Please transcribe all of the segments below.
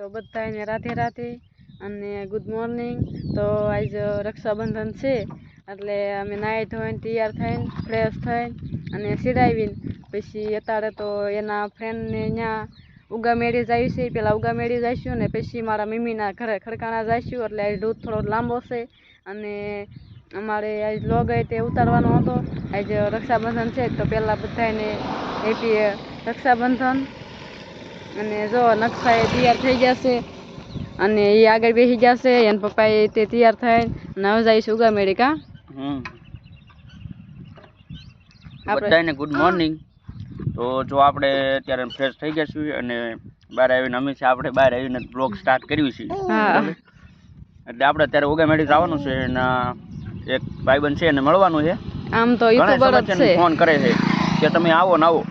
તો બધાને રાધે રાધે અને ગુડ મોર્નિંગ તો આજ રક્ષાબંધન છે, એટલે અમે નાહી ધોઈને તૈયાર થઈને ફ્રેશ થઈને અને સિડાવીને પછી અત્યારે તો એના ફ્રેન્ડને ત્યાં ઉગા મેળે જાય છે. પહેલાં ઉગા મેળે જઈશું ને પછી મારા મમ્મીના ઘરે ખડકાણા જઈશું એટલે આજ રૂટ થોડો લાંબો છે અને અમારે આજ લોગ તે ઉતારવાનો હતો. આજ રક્ષાબંધન છે, તો પહેલાં બધાને હેપી રક્ષાબંધન. અને જો નકશા એ તૈયાર થઈ જશે અને એ આગળ બેસી જશે એના એ તે તૈયાર થાય અને હવે જઈશું ઉગામેળી કા હમ. આપણે- બધાને ગુડ મોર્નિંગ તો જો આપણે અત્યારે ફ્રેશ થઈ ગયા છીએ અને બહાર આવીને અમે છે આપણે બહાર આવીને બ્લોગ સ્ટાર્ટ કર્યું છે. એટલે આપણે અત્યારે ઓગામેડી જવાનું છે એના એક ભાઈબંધ છે એને મળવાનું છે. આમ તો યુટ્યુબર છે. ફોન કરે છે કે તમે આવો ને આવો.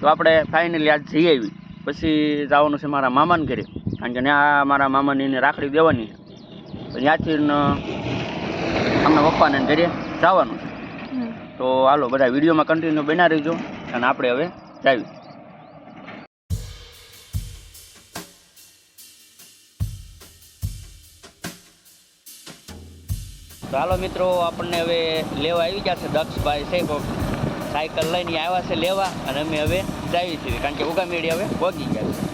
તો આપણે ફાઇનલી આજ જઈ આવી પછી જવાનું છે મારા મામાને ઘરે. કારણ કે ત્યાં મારા મામાની એને રાખડી દેવાની છે. ત્યાંથી અમને પપ્પાને ઘરે જવાનું છે. તો હાલો બધા વિડીયોમાં કન્ટિન્યુ બના રહીજો અને આપણે હવે જાવી. તો હાલો મિત્રો આપણને હવે લેવા આવી ગયા છે દક્ષભાઈ છે કોક સાયકલ લઈને આવ્યા છે લેવા અને અમે હવે જાવી છે કારણ કે ઉગામેડી હવે વગી ગયા છે.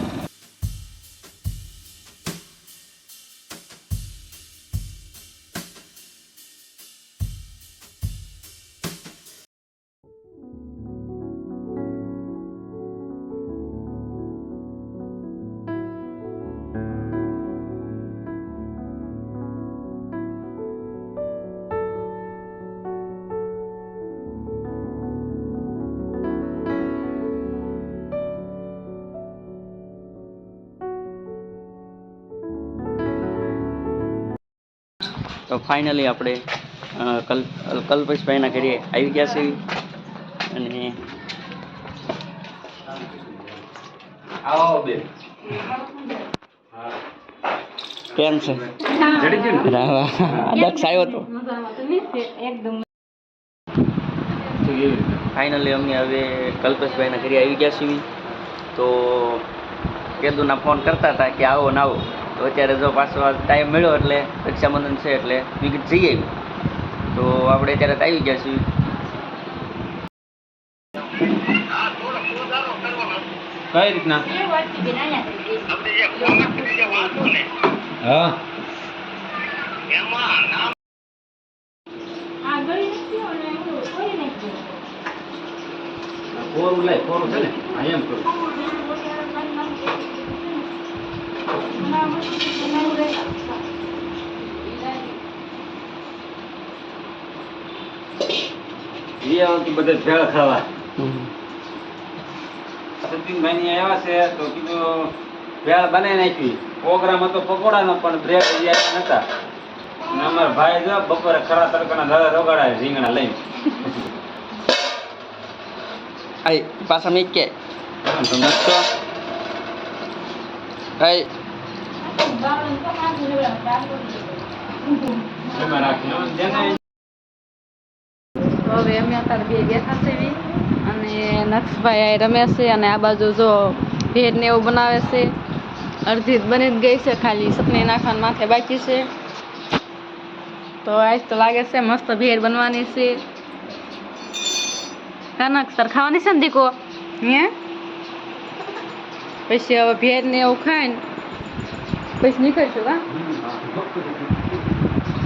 તો ફાઇનલી આપણે કલ કલ્પેશભાઈના ઘરે આવી ગયા છીએ અને આવો બે. કેમ છે? દક્ષ આવ્યો હતો ફાઇનલી અમે હવે કલ્પેશભાઈના ઘરે આવી ગયા છીએ. તો કેદુના ફોન કરતા હતા કે આવો ને આવો. તો અત્યારે જો પાછો ટાઈમ મળ્યો એટલે રક્ષાબંધન છે એટલે વિગત જઈએ. જઈ આવી તો આપણે અત્યારે તો આવી ગયા છીએ. કઈ રીતના? હા. ફોર ઉલાય ફોર છે ને? આ એમ કરું એ આવતી બધે ભેળ ખાવા. સચિનભાઈ ની આવ્યા છે તો કીધું ભેળ બનાવી નાખી. પ્રોગ્રામ હતો પકોડાનો પણ બ્રેડ નતા. અને અમારા ભાઈ જો બપોરે ખરા તડકાના દાદા રોગાડા રીંગણા લઈને. આઈ પાછા મેં કે આઈ હવે અમે અત્યારે બે બેઠા છે અને નક્ષભાઈ રમે છે અને આ બાજુ જો ભેળ ને એવું બનાવે છે. અડધી બની જ ગઈ છે, ખાલી સપની નાખવાનું માથે બાકી છે. તો આજ તો લાગે છે મસ્ત ભેડ બનવાની છે. કાનક સર ખાવાની છે ને દીકો? હે? પછી હવે ભેળ ને એવું ખાઈને પછી નીકળશું કા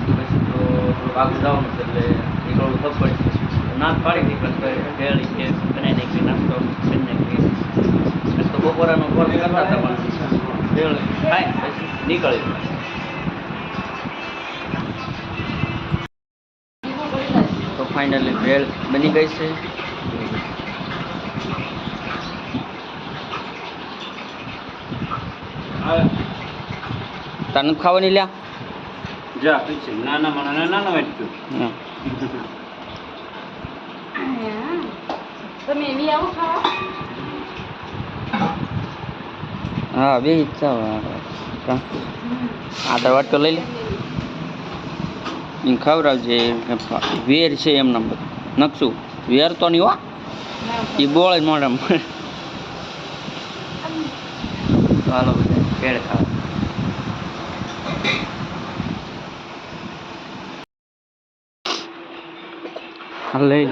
પછી તો આગળ જવાનું છે એટલે નીકળવું ખબર પડશે નાક પાડી નીકળ ભેળી કે બનાવી નાખી નાસ્તો કરી નાખી તો બપોરાનો કોલ કરતા હતા પણ ભેળ ખાઈ પછી નીકળી તો ફાઇનલી ભેળ બની ગઈ છે. તને ખાવાની લ્યા? જા પછી નાના માણા નાના વાંચ્યું હા. તમે એવી આવો ખાવા? હા બે ઈચ્છા આધાર વાટકો લઈ લે. એને ખવડાવજે. વેર છે એમના બધું નકશું. વેર તો નહીં હો. એ બોળે મોઢામાં. તો હાલો બધા કેળ ખાવા. હાલ લઈ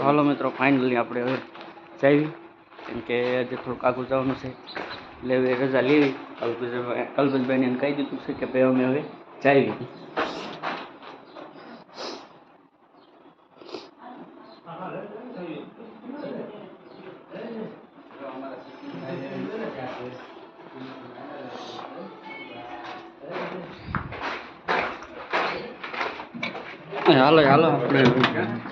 હાલો મિત્રો ફાઇનલી આપણે હવે જઈએ. કેમ કે આજે થોડુંક આગળ જવાનું છે. હવે રજા લેવી. કલ્પેશભાઈ કલ્પેશભાઈને એમ કહી દીધું છે કે ભાઈ અમે હવે જાવી હાલો હાલો. આપણે